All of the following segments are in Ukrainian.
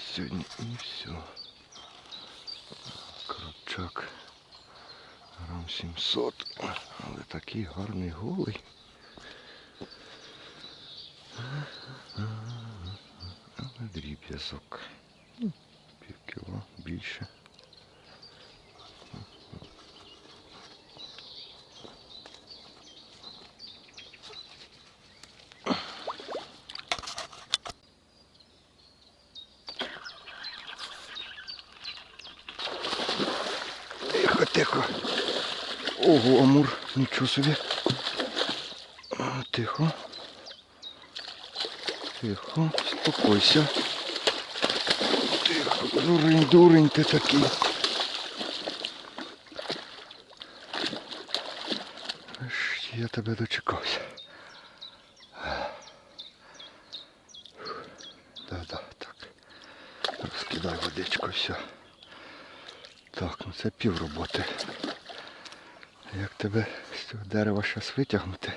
є сьогодні і все. Крапчак Грам 700, але такий гарний голий. Але дріб'язок. Ну, Пів кіло більше. Тихо. Ого, амур, нічого собі. Тихо. Тихо, спокойся. Тихо, дурень, дурень ти такий. Я тебе дочекався. Да-да, так. Розкидай водичку, все. Так, ну це пів роботи. Як тебе з цього дерева зараз витягнути?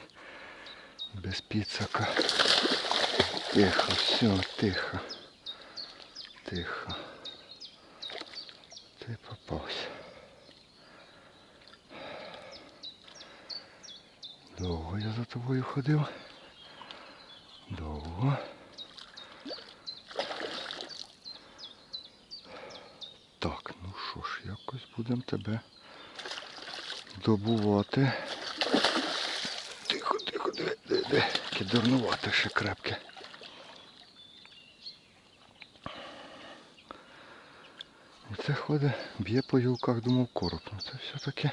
Без підсака. Тихо, все, тихо. Тихо. Ти попався. Довго я за тобою ходив. Довго. Так, ну що ж, якось будемо тебе добувати. Тихо, тихо, диви, диви, диви. Яке дурнувате ще крепке. І це ходить, б'є по гілках, думав короб. Ну це все-таки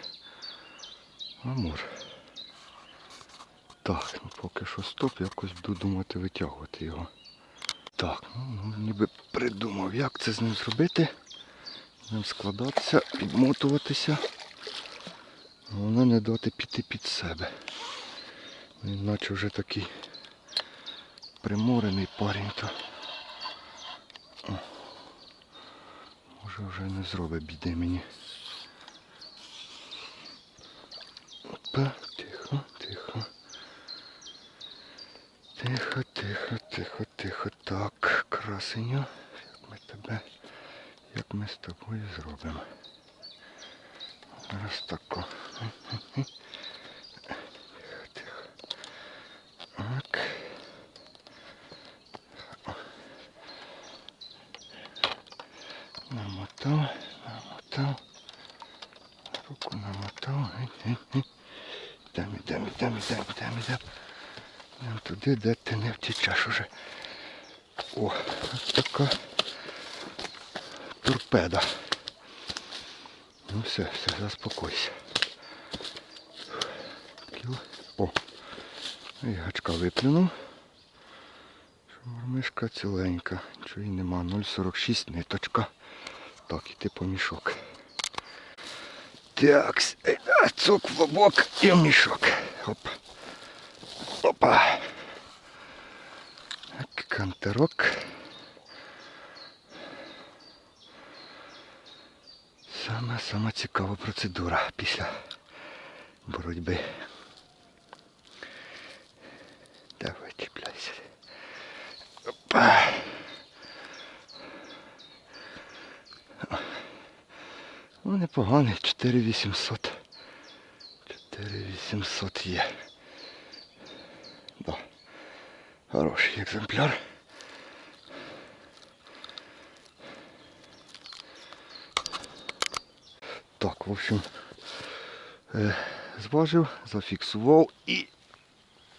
амур. Так, ну поки що стоп, якось буду думати витягувати його. Так, ну, ну ніби придумав, як це з ним зробити. Ним складатися, підмотуватися. Головне не дати піти під себе. Він наче вже такий приморений парень то. Може вже не зробить біди мені. Опа, тихо, тихо. Тихо, тихо, тихо, тихо. Так, красеню. Як ми тебе, як ми з тобою зробимо. Зараз тако. Так. Намотав, намотав. Руку намотав. Йдемо, йдемо, йдемо, йдемо, йдемо, йдемо. Йдемо туди, де ти не втічеш уже. О, ось така торпеда. Ну все, все, заспокойся. Кіл. О, і гачка виплюнув. Мормишка ціленька. Нічого їй нема. 0,46 ниточка. Так, іти по мішок. Так, цук в обок і в мішок. Оп. Опа. Кантерок. Сама сама цікава процедура після боротьби. Давай чіпляйся. Опа. Ну, непоганий, 4800. 4800 є. Да. Хороший екземпляр. Так, в общем, е, зважив, зафіксував і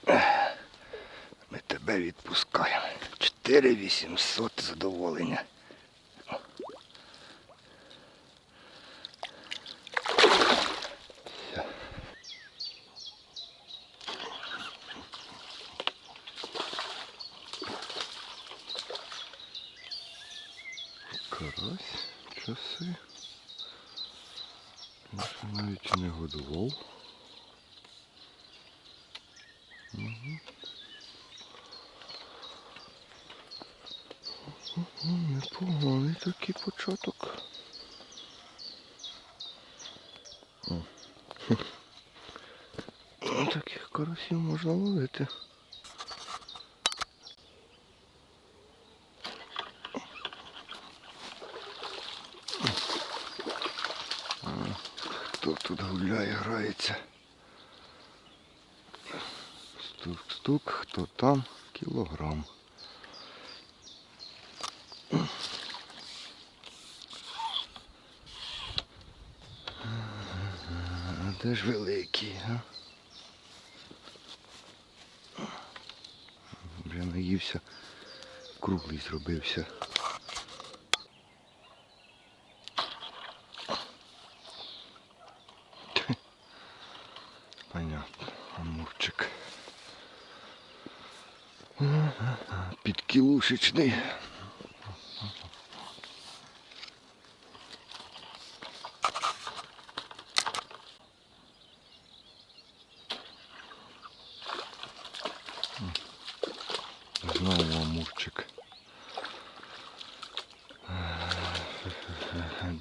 е, ми тебе відпускаємо. 4800 задоволення. Карась, часи. Навіть не годував. Угу. Непоганий такий початок. О. Таких карасів можна ловити. Хто тут гуляє, грається. Стук-стук, хто там? Кілограм. А де ж великий, а? Вже наївся, круглий зробився. Підкілушечний. Знову амурчик.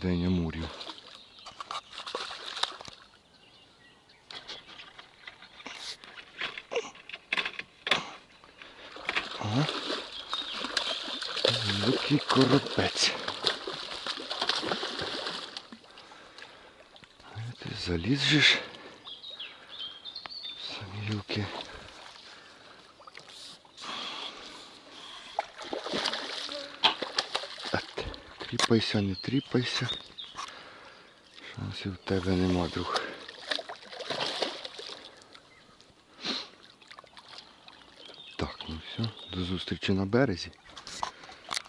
День амурів. Великий коропець. Ти заліз же в Самі гілки. От, Тріпайся, не тріпайся. Шансів в тебе нема, друг. Так, ну все, до зустрічі на березі.